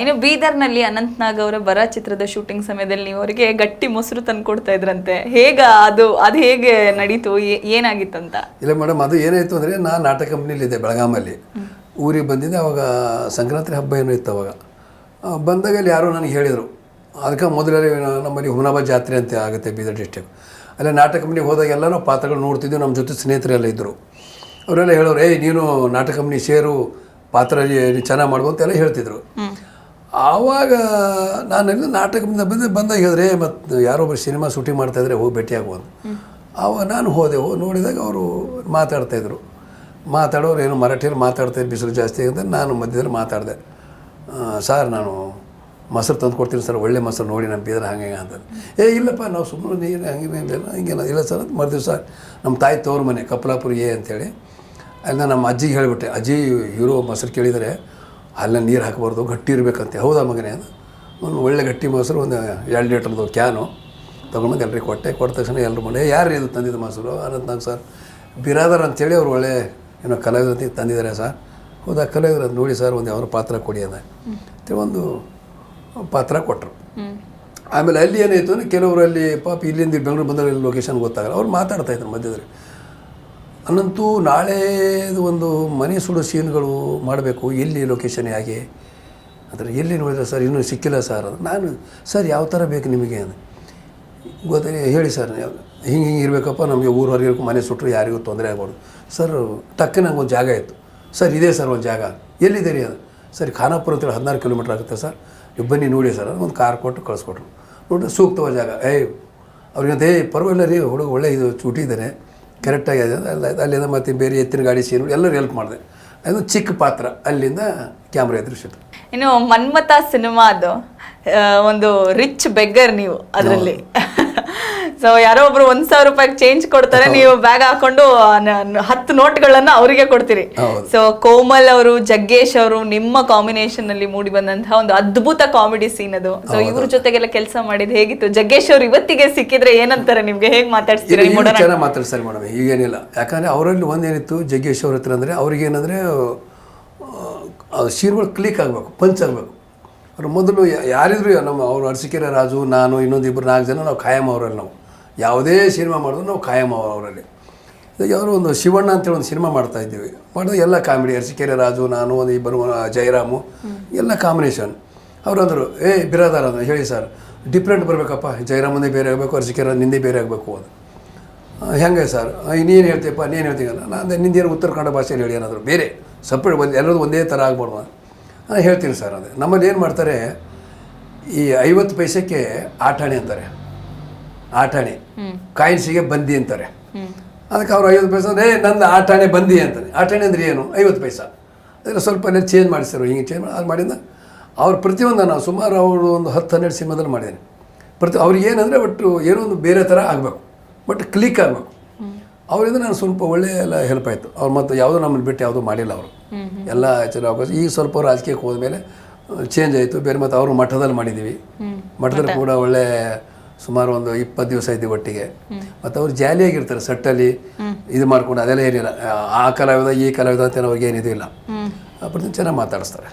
ಇನ್ನು ಬೀದರ್ನಲ್ಲಿ ಅನಂತ್ನಾಗ್ ಅವರ ಬರ ಚಿತ್ರದ ಶೂಟಿಂಗ್ ಸಮಯದಲ್ಲಿ ನೀವು ಅವರಿಗೆ ಗಟ್ಟಿ ಮೊಸರು ತಂದು ಕೊಡ್ತಾ ಇದ್ರಂತೆ. ಹೇಗ ಅದು ಅದು ಹೇಗೆ ನಡೀತು ಏನಾಗಿತ್ತಂತ? ಇಲ್ಲ ಮೇಡಮ್ ಅದು ಏನಾಯಿತು ಅಂದರೆ ನಾನು ನಾಟಕ ಕಂಪ್ನಿಲಿದ್ದೆ ಬೆಳಗಾಮಲ್ಲಿ. ಊರಿಗೆ ಬಂದಿದ್ದೆ ಅವಾಗ ಸಂಕ್ರಾಂತಿ ಹಬ್ಬ ಏನೋ ಇತ್ತು ಅವಾಗ. ಬಂದಾಗ ಅಲ್ಲಿ ಯಾರೋ ನನಗೆ ಹೇಳಿದರು ಅದಕ್ಕೆ ಮೊದಲೇ ನಮ್ಮಲ್ಲಿ ಹುಮನಾಬಾದ್ ಜಾತ್ರೆ ಅಂತ ಆಗುತ್ತೆ ಬೀದರ್ ಡಿಸ್ಟಿಕ್ ಅಲ್ಲಿ ನಾಟಕ ಕಂಪ್ನಿಗೆ ಹೋದಾಗ ಎಲ್ಲರೂ ಪಾತ್ರಗಳು ನೋಡ್ತಿದ್ವಿ ನಮ್ಮ ಜೊತೆ ಸ್ನೇಹಿತರೆಲ್ಲ ಇದ್ದರು ಅವರೆಲ್ಲ ಹೇಳೋರು ಏಯ್ ನೀನು ನಾಟಕ ಕಂಪ್ನಿ ಸೇರು ಪಾತ್ರ ಚೆನ್ನಾಗಿ ಮಾಡ್ಬೋದು ಅಂತೆಲ್ಲ ಹೇಳ್ತಿದ್ರು. ಆವಾಗ ನಾನೆಲ್ಲ ನಾಟಕದಿಂದ ಬಂದು ಬಂದಾಗ ಹೇಳಿದ್ರೆ ಮತ್ತು ಯಾರೊಬ್ಬರು ಸಿನಿಮಾ ಶೂಟಿಂಗ್ ಮಾಡ್ತಾಯಿದ್ರೆ ಹೋಗಿ ಭೇಟಿ ಆಗ್ಬೋದು ಆವಾಗ ನಾನು ಹೋದೆ ಹೋಗಿ ನೋಡಿದಾಗ ಅವರು ಮಾತಾಡ್ತಾಯಿದ್ರು ಮಾತಾಡೋರು ಏನು ಮರಾಠಿಯಲ್ಲಿ ಮಾತಾಡ್ತಾ ಬಿಸಿಲು ಜಾಸ್ತಿ ಅಂತ ನಾನು ಮಧ್ಯದಲ್ಲಿ ಮಾತಾಡಿದೆ. ಸರ್ ನಾನು ಮೊಸರು ತಂದು ಕೊಡ್ತೀನಿ ಸರ್ ಒಳ್ಳೆ ಮೊಸರು ನೋಡಿ ನಮ್ಮ ಬೀದರ್ ಹಂಗೆ ಹಂಗೆ ಅಂತ. ಏ ಇಲ್ಲಪ್ಪ ನಾವು ಸುಮ್ಮನೆ ನೀರು ಹಂಗೆ ಇಲ್ಲ ಹಿಂಗೆಲ್ಲ ಇಲ್ಲ ಸರ್ ಅಂತ ಸರ್ ನಮ್ಮ ತಾಯಿ ತವ್ರ ಮನೆ ಕಪ್ಪಲಾಪುರ ಏ ಅಂತೇಳಿ. ಅಲ್ಲಿ ನಾನು ನಮ್ಮ ಅಜ್ಜಿಗೆ ಹೇಳಿಬಿಟ್ಟೆ ಅಜ್ಜಿ ಇವರು ಮೊಸರು ಕೇಳಿದರೆ ಅಲ್ಲ ನೀರು ಹಾಕಬಾರ್ದು ಗಟ್ಟಿ ಇರಬೇಕಂತೆ. ಹೌದಾ ಮಗನೇ ಅದು? ಒಂದು ಒಳ್ಳೆ ಗಟ್ಟಿ ಮೊಸರು ಒಂದು ಎರಡು ಲೀಟ್ರದ್ದು ಕ್ಯಾನು ತೊಗೊಂಡು ಎಲ್ಲರಿಗೆ ಕೊಟ್ಟೆ. ಕೊಟ್ಟ ತಕ್ಷಣ ಎಲ್ಲರೂ ಮನೆ ಯಾರು ಇದು ತಂದಿದ್ದು ಮೊಸರು? ಅನಂತನಾಗ್ ಸರ್ ಬಿರಾದರ್ ಅಂತೇಳಿ ಅವ್ರು ಒಳ್ಳೆ ಏನೋ ಕಲಾವಿದ ತಂದಿದ್ದಾರೆ ಸರ್. ಹೌದಾ? ಕಲಾವಿದ್ರು ಅದು ನೋಡಿ ಸರ್ ಒಂದು ಯಾವ ಪಾತ್ರ ಕೊಡಿ ಅದ. ಒಂದು ಪಾತ್ರ ಕೊಟ್ಟರು ಆಮೇಲೆ ಅಲ್ಲಿ ಏನಾಯಿತು ಅಂದರೆ ಕೆಲವರು ಅಲ್ಲಿ ಪಾಪ ಇಲ್ಲಿಂದ ಬೆಂಗಳೂರು ಬಂದಾಗ ಲೊಕೇಶನ್ ಗೊತ್ತಾಗಲ್ಲ. ಅವ್ರು ಮಾತಾಡ್ತಾ ಇದ್ರು ಮಧ್ಯದಲ್ಲಿ. ಅನ್ನಂತೂ ನಾಳೆದು ಒಂದು ಮನೆ ಸುಡೋ ಸೀನ್ಗಳು ಮಾಡಬೇಕು. ಎಲ್ಲಿ ಲೊಕೇಶನ್ ಹೇಗೆ? ಅಂದರೆ ಎಲ್ಲಿ ನೋಡಿದ್ರೆ ಸರ್ ಇನ್ನೂ ಸಿಕ್ಕಿಲ್ಲ ಸರ್ ಅದು. ನಾನು, ಸರ್, ಯಾವ ಥರ ಬೇಕು ನಿಮಗೆ? ಅದು. ಗೊತ್ತಿಲ್ಲ ಹೇಳಿ ಸರ್ ಹಿಂಗೆ ಹಿಂಗೆ ಇರಬೇಕಪ್ಪ. ನಮಗೆ ಊರು ಹೊರಗೆ ಮನೆ ಸುಟ್ಟರು ಯಾರಿಗೂ ತೊಂದರೆ ಆಗ್ಬಾರ್ದು. ಸರ್ ಟಕ್ಕ ನಂಗೆ ಒಂದು ಜಾಗ ಇತ್ತು. ಸರ್, ಇದೆ ಸರ್ ಒಂದು ಜಾಗ. ಎಲ್ಲಿದೆ ಅದು. ಸರ್, ಖಾನಾಪುರ ಅಂತೇಳಿ ಹದಿನಾರು ಕಿಲೋಮೀಟ್ರ್ ಆಗುತ್ತೆ ಸರ್. ನೀವು ಬನ್ನಿ, ನೋಡಿ ಸರ್. ಒಂದು ಕಾರ್ ಕೊಟ್ಟು ಕಳಿಸ್ಕೊಟ್ರು. ನೋಡಿ ಸೂಕ್ತವಾದ ಜಾಗ. ಏಯ್, ಅವ್ರಿಗಂತ, ಏಯ್, ಪರವಾಗಿಲ್ಲ ರೀ, ಹುಡುಗ ಒಳ್ಳೆ ಇದು, ಚೂಟಿ ಇದ್ದಾನೆ. ಕರೆಕ್ಟಾಗಿ ಅಲ್ಲ ಅಲ್ಲಿಂದ ಮತ್ತೆ ಬೇರೆ ಎತ್ತಿನ ಗಾಡಿ ಸೀನ್ ಎಲ್ಲರೂ ಹೆಲ್ಪ್ ಮಾಡಿದೆ. ಅದು ಚಿಕ್ಕ ಪಾತ್ರ. ಅಲ್ಲಿಂದ ಕ್ಯಾಮ್ರಾ ಎದುರು ಶೂಟ್ ಇನ್ನು ಮನ್ಮತ ಸಿನಿಮಾ ಅದು ಒಂದು ರಿಚ್ ಬೆಗ್ಗರ್ ನೀವು ಅದರಲ್ಲಿ. ಸೊ ಯಾರೋ ಒಬ್ರು ಒಂದ್ ಸಾವಿರ ರೂಪಾಯಿ ಚೇಂಜ್ ಕೊಡ್ತಾರೆ ನೀವು ಬ್ಯಾಗ್ ಹಾಕೊಂಡು ಹತ್ತು ನೋಟ್ಗಳನ್ನ ಅವರಿಗೆ ಕೊಡ್ತೀರಿ. ಸೊ ಕೋಮಲ್ ಅವರು ಜಗ್ಗೇಶ್ ಅವರು ನಿಮ್ಮ ಕಾಂಬಿನೇಷನ್ ಅಲ್ಲಿ ಮೂಡಿ ಬಂದಂತಹ ಒಂದು ಅದ್ಭುತ ಕಾಮಿಡಿ ಸೀನ್ ಅದು. ಸೊ ಇವ್ರ ಜೊತೆಗೆಲ್ಲ ಕೆಲಸ ಮಾಡಿದ್ ಹೇಗಿತ್ತು? ಜಗ್ಗೇಶ್ ಅವ್ರು ಇವತ್ತಿಗೆ ಸಿಕ್ಕಿದ್ರೆ ಏನಂತಾರೆ ನಿಮ್ಗೆ? ಹೇಗ್ ಮಾತಾಡ್ತೀರಾ ಮಾತಾಡ್ತಾರೆ ಮೇಡಮ್ ಈಗೇನಿಲ್ಲ ಯಾಕಂದ್ರೆ ಅವರಲ್ಲಿ ಒಂದೇನಿತ್ತು ಜಗ್ಗೇಶ್ ಅವ್ರ ಹತ್ರ ಏನಂದ್ರೆ ಆ ಸೀನ್ಗಳು ಕ್ಲಿಕ್ ಆಗಬೇಕು ಪಂಚ್ ಆಗಬೇಕು. ಅವ್ರು ಮೊದಲು ಯಾರಿದ್ರು ನಮ್ಮ ಅವರು ಅರಸಿಕೆರೆ ರಾಜು ನಾನು ಇನ್ನೊಂದು ಇಬ್ಬರು ನಾಲ್ಕು ಜನ ನಾವು ಖಾಯಂ ಅವರಲ್ಲಿ ನಾವು. ಯಾವುದೇ ಸಿನಿಮಾ ಮಾಡಿದ್ರು ನಾವು ಅವ್ರು ಅವರಲ್ಲಿ. ಈಗ ಒಂದು ಶಿವಣ್ಣ ಅಂತೇಳಿ ಒಂದು ಸಿನಿಮಾ ಮಾಡ್ತಾ ಇದ್ದೀವಿ. ಮಾಡಿದ್ರೆ ಎಲ್ಲ ಕಾಮಿಡಿ, ಅರಸಿಕೆರೆ ರಾಜು, ನಾನು, ಒಂದು ಇಬ್ಬರು ಜಯರಾಮು, ಎಲ್ಲ ಕಾಂಬಿನೇಷನ್. ಅವರಂದರು ಅಂದರು, ಏ, ಬಿರಾದಾರ ಅಂದ್ರೆ, ಹೇಳಿ ಸರ್, ಡಿಫ್ರೆಂಟ್ ಬರಬೇಕಪ್ಪ. ಜಯರಾಮಂದೇ ಬೇರೆ ಆಗಬೇಕು, ಅರಸಿಕೆರೆ ನಿಂದೇ ಬೇರೆ ಆಗಬೇಕು ಅದು ಹೆಂಗೆ ಸರ್? ನೀನು ಹೇಳ್ತೀಯಪ್ಪ? ನೀನು ಹೇಳ್ತೀನಿ ನಾನು ನಿಂದೇನು ಉತ್ತರ ಕನ್ನಡ ಭಾಷೆಯಲ್ಲಿ ಹೇಳಿ ಏನಾದರೂ? ಬೇರೆ. ಸಪ್ರೇಟ್ ಒಂದು ಎಲ್ಲರದು ಒಂದೇ ಥರ ಆಗ್ಬೋದು ಹೇಳ್ತೀನಿ ಸರ್, ಅದೇ. ನಮ್ಮಲ್ಲಿ ಏನು ಮಾಡ್ತಾರೆ, ಈ ಐವತ್ತು ಪೈಸೆಗೆ ಆಟಾಣಿ ಅಂತಾರೆ. ಆಟಾಣಿ. ಕಾಯಿನ್ಸಿಗೆ ಬಂದಿ ಅಂತಾರೆ. ಅದಕ್ಕೆ ಅವ್ರು ಐವತ್ತು ಪೈಸೆ ಏ ನಂದು ಆಟಾಣೆ ಬಂದಿ ಅಂತಾನೆ ಆಟಾಣೆ ಅಂದ್ರೆ ಏನು? ಐವತ್ತು ಪೈಸಾ. ಅದನ್ನು ಸ್ವಲ್ಪ ಚೇಂಜ್ ಮಾಡಿಸ್ತಾರೆ ಹಿಂಗೆ ಚೇಂಜ್ ಅದು ಮಾಡಿದ ಅವ್ರು ಪ್ರತಿಯೊಂದು ನಾವು ಸುಮಾರು ಅವರು ಒಂದು ಹತ್ತು ಹನ್ನೆರಡು ಸಿನಿಮಾದಲ್ಲಿ ಮಾಡಿದ್ದೀನಿ. ಪ್ರತಿ ಅವ್ರಿಗೆ ಏನಂದರೆ ಒಟ್ಟು ಏನೋ ಒಂದು ಬೇರೆ ಥರ ಆಗಬೇಕು. ಬಟ್ ಕ್ಲಿಕ್ ಆಗಬೇಕು. ಅವರಿಂದ ನಾನು ಸ್ವಲ್ಪ ಒಳ್ಳೆಯ ಎಲ್ಲ ಹೆಲ್ಪ್ ಆಯಿತು. ಅವ್ರು ಮತ್ತು ಯಾವುದೋ ನಮ್ಮನ್ನು ಬಿಟ್ಟು ಯಾವುದೂ ಮಾಡಿಲ್ಲ ಅವರು. ಎಲ್ಲ ಚೆನ್ನಾಗಿ ಅವಕಾಶ ಈಗ ಸ್ವಲ್ಪ ರಾಜಕೀಯಕ್ಕೆ ಹೋದ್ಮೇಲೆ ಚೇಂಜ್ ಆಯಿತು. ಬೇರೆ ಮತ್ತು ಅವರು ಮಠದಲ್ಲಿ ಮಾಡಿದ್ದೀವಿ. ಮಠದಲ್ಲಿ ಕೂಡ ಒಳ್ಳೆ ಸುಮಾರು ಒಂದು ಇಪ್ಪತ್ತು ದಿವಸ ಇದ್ದೀವಿ ಒಟ್ಟಿಗೆ ಮತ್ತು ಅವ್ರು ಜಾಲಿಯಾಗಿರ್ತಾರೆ ಸಟ್ಟಲ್ಲಿ ಇದು ಮಾಡ್ಕೊಂಡು ಅದೆಲ್ಲ ಏನಿಲ್ಲ ಆ ಕಲಾವಿದ ಈ ಕಲಾವಿದ ಅಂತ ಅವ್ರಿಗೆ ಏನಿದು ಇಲ್ಲ ಪ್ರತಿ ಚೆನ್ನಾಗಿ ಮಾತಾಡಿಸ್ತಾರೆ